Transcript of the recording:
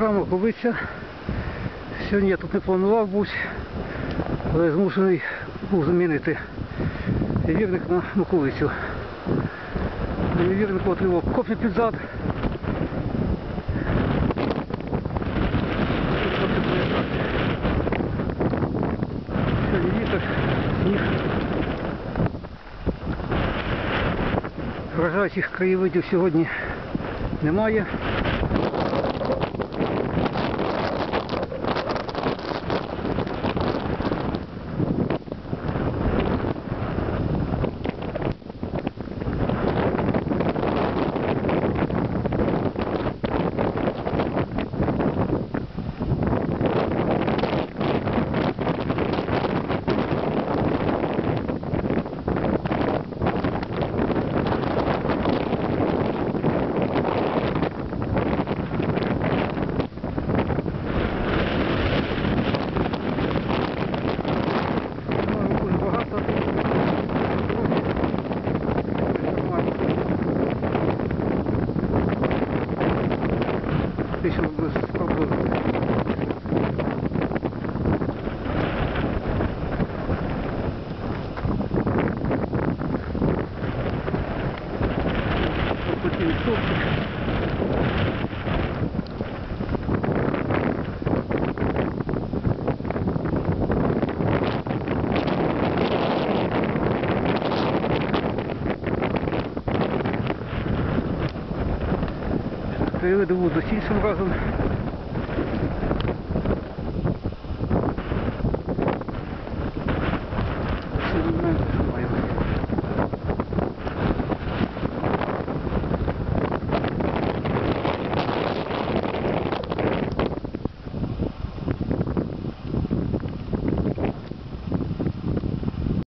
програма Ковиця. Сьогодні я тут не планував бути, але змушений був замінити вірник на Муковицю. Вірник отримав копію під зад. Вітер, сніг. Вражаючих краєвидів сьогодні немає. Тисячу би спробували. Відсотки. Краєвиди з іншим разом.